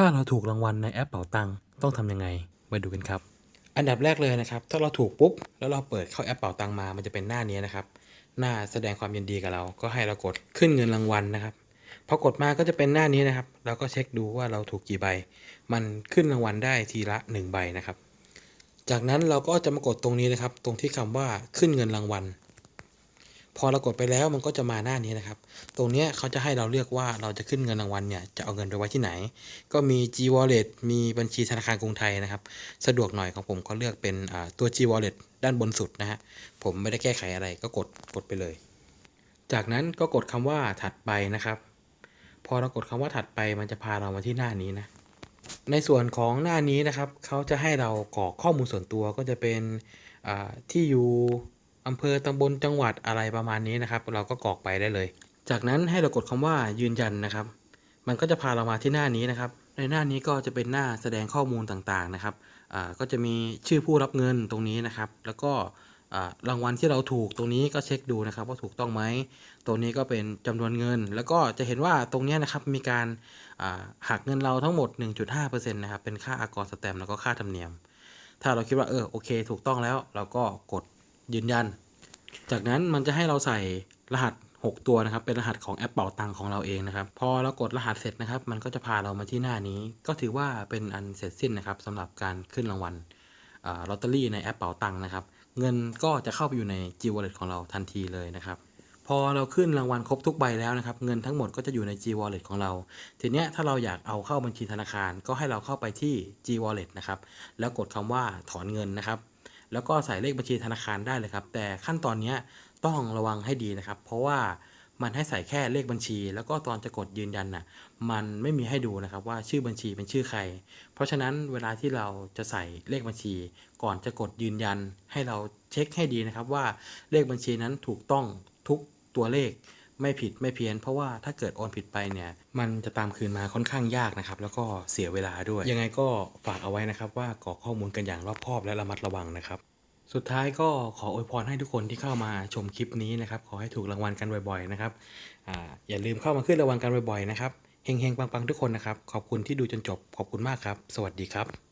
ถ้าเราถูกรางวัลในแอปเป๋าตังค์ต้องทำยังไงมาดูกันครับ อันดับแรกเลยนะครับ ถ้าเราถูกปุ๊บ แล้วเราเปิดเข้าแอปเป๋าตังค์มา มันจะเป็นหน้านี้นะครับ หน้าแสดงความยินดีกับเรา ก็ให้เรากดขึ้นเงินรางวัลนะครับพอกดมาก็จะเป็นหน้านี้นะครับ เราก็เช็คดูว่าเราถูกกี่ใบ มันขึ้นรางวัลได้ทีละ 1 ใบนะครับ จากนั้นเราก็จะมากดตรงนี้นะครับ ตรงที่คำว่าขึ้นเงินรางวัล พอเรากดไปแล้วมันก็จะมาหน้านี้นะครับ ตรงเนี้ยเขาจะให้เราเลือกว่าเราจะขึ้นเงินรางวัลเนี่ยจะเอาเงินไปไว้ที่ไหน ก็มี G Wallet มีบัญชีธนาคารกรุงไทยนะครับ สะดวกหน่อยของผมก็เลือกเป็นตัว G Wallet ด้านบนสุดนะฮะผมไม่ได้แก้ไขอะไรก็กดกดไปเลย จากนั้นก็กดคำว่าถัดไปนะครับ พอเรากดคำว่าถัดไปมันจะพาเรามาที่หน้านี้นะในส่วนของหน้านี้นะครับเขาจะให้เรากรอกข้อมูลส่วนตัวก็จะเป็นที่อยู่ อำเภอตำบลจังหวัดอะไรประมาณนี้นะครับ เราก็กรอกไปได้เลย จากนั้นให้เรากดคำว่ายืนยันนะครับ มันก็จะพาเรามาที่หน้านี้นะครับ ในหน้านี้ก็จะเป็นหน้าแสดงข้อมูลต่างๆนะครับก็จะมีชื่อผู้รับเงินตรงนี้นะครับ แล้วก็รางวัลที่เราถูกตรงนี้ก็เช็คดูนะครับ ว่าถูกต้องไหมตรงนี้ก็เป็นจำนวนเงิน แล้วก็จะเห็นว่าตรงนี้นะครับมีการหักเงินเราทั้งหมด 1.5%นะครับเป็นค่าอากรสแตมแล้วก็ค่าธรรมเนียม ถ้าเราคิดว่าเออโอเค ถูกต้องแล้วเราก็กด ยืนยัน จากนั้นมันจะให้เราใส่รหัส 6 ตัวนะครับ เป็นรหัสของแอปเป่าตังของเราเองนะครับ พอเรากดรหัสเสร็จนะครับ มันก็จะพาเรามาที่หน้านี้ ก็ถือว่าเป็นอันเสร็จสิ้นนะครับสำหรับการขึ้นรางวัลลอตเตอรี่ในแอปเป่าตังนะครับ เงินก็จะเข้าไปอยู่ใน G Wallet ของเราทันทีเลยนะครับ พอเราขึ้นรางวัลครบทุกใบแล้วนะครับ เงินทั้งหมดก็จะอยู่ใน G Wallet ของเรา ทีเนี้ยถ้าเราอยากเอาเข้าบัญชีธนาคาร ก็ให้เราเข้าไปที่ G Wallet นะครับ แล้วกดคำว่าถอนเงินนะครับ แล้วก็ใส่เลขบัญชีธนาคารได้เลยครับ แต่ขั้นตอนนี้ต้องระวังให้ดีนะครับ เพราะว่ามันให้ใส่แค่เลขบัญชี แล้วก็ตอนจะกดยืนยันน่ะมันไม่มีให้ดูนะครับว่าชื่อบัญชีเป็นชื่อใคร เพราะฉะนั้นเวลาที่เราจะใส่เลขบัญชี ก่อนจะกดยืนยัน ให้เราเช็คให้ดีนะครับว่าเลขบัญชีนั้นถูกต้องทุกตัวเลข ไม่ผิดไม่เพี้ยน เพราะว่าถ้าเกิดโอนผิดไปเนี่ยมันจะตามคืนมาค่อนข้างยากนะครับแล้วก็เสียเวลาด้วย ยังไงก็ฝากเอาไว้นะครับว่ากรอกข้อมูลกันอย่างรอบคอบและระมัดระวังนะครับสุดท้ายก็ขออวยพรให้ทุกคนที่เข้ามาชมคลิปนี้นะครับ ขอให้ถูกรางวัลกันบ่อยๆนะครับอาอย่าลืมเข้ามาขึ้นรางวัลกันบ่อยๆนะครับเฮงๆปังๆทุกคนนะครับ ขอบคุณที่ดูจนจบขอบคุณมากครับ สวัสดีครับ